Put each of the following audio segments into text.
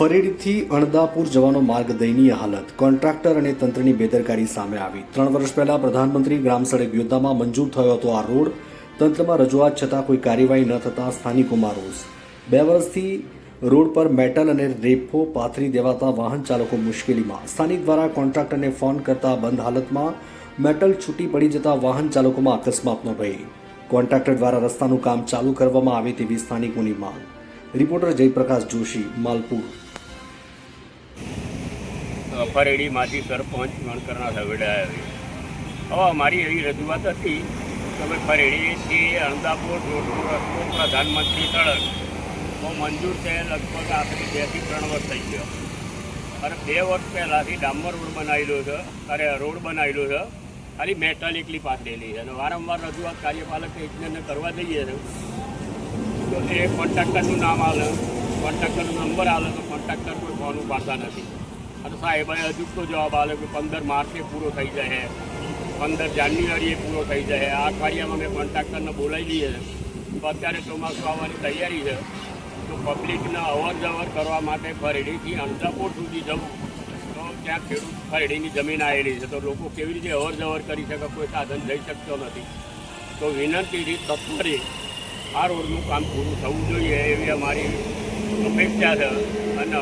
ફરેડીથી અણદાપુર જવાનો માર્ગ દયનીય હાલત. કોન્ટ્રાક્ટર અને તંત્રની બેદરકારી સામે આવી. ત્રણ વર્ષ પહેલા પ્રધાનમંત્રી ગ્રામ સડક યોજનામાં મંજૂર થયો હતો આ રોડ. તંત્રમાં રજૂઆત છતાં કોઈ કાર્યવાહી ન થતાં સ્થાનિકોમાં રોષ. બે વર્ષથી રોડ પર મેટલ અને રેફો પાથરી દેવાતા વાહન ચાલકો મુશ્કેલીમાં. સ્થાનિક દ્વારા કોન્ટ્રાક્ટરને ફોન કરતા બંધ હાલતમાં મેટલ છૂટી પડી જતા વાહન ચાલકોમાં અકસ્માતનો ભય કોન્ટ્રાક્ટર દ્વારા રસ્તાનું કામ ચાલુ કરવામાં આવે તેવી સ્થાનિકોની માંગ. રિપોર્ટર જયપ્રકાશ જોશી, માલપુર. ફરેડીમાંથી સરપંચ વણકરના સવેડા આવી હવે અમારી એવી રજૂઆત હતી કે અમે ફરેડીથી અણદાપુર રોડનો રસ્તો પ્રધાનમંત્રી સડક તો મંજૂર છે લગભગ આખરી બેથી ત્રણ વર્ષ થઈ ગયો. અને બે વર્ષ પહેલાંથી ડામર રોડ બનાવેલો છે, અરે, રોડ બનાવેલો છે. ખાલી મેટલ એકલી પાથરેલી છે. અને વારંવાર રજૂઆત કાર્યપાલક ઇજનેરને કરવા જઈએ છે. તો એ કોન્ટ્રાક્ટરનું નામ આવે કોન્ટ્રાક્ટરનો નંબર આવે તો કોન્ટ્રાક્ટર કોઈ ફોન ઉપાડતા નથી. અને સાહેબ તો જવાબ આવે કે પંદર માર્ચે પૂરો થઈ જાય પંદર જાન્યુઆરીએ પૂરો થઈ જાય આ અઠવાડિયામાં મેં કોન્ટ્રાક્ટરને બોલાવી દઈએ તો અત્યારે ચોમાસું આવવાની તૈયારી છે. તો પબ્લિકને અવર જવર કરવા માટે ફરેડીથી અંતાપુર સુધી જવું. તો ત્યાં ખેડૂત ફરેડીની જમીન આવેલી છે. તો લોકો કેવી રીતે અવર જવર કરી શકે? કોઈ સાધન જઈ શકતો નથી. તો વિનંતીથી તત્પરે આ રોડનું કામ પૂરું થવું જોઈએ એવી અમારી અપેક્ષા છે. અને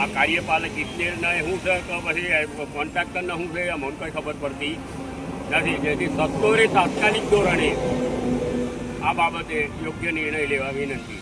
આ કાર્યપાલક ઇજનેરના શું છે કે પછી કોન્ટ્રાક્ટરને શું છે મને કંઈ ખબર પડતી નથી. જેથી સત્તોરે તાત્કાલિક ધોરણે આ બાબતે યોગ્ય નિર્ણય લેવા વિનંતી.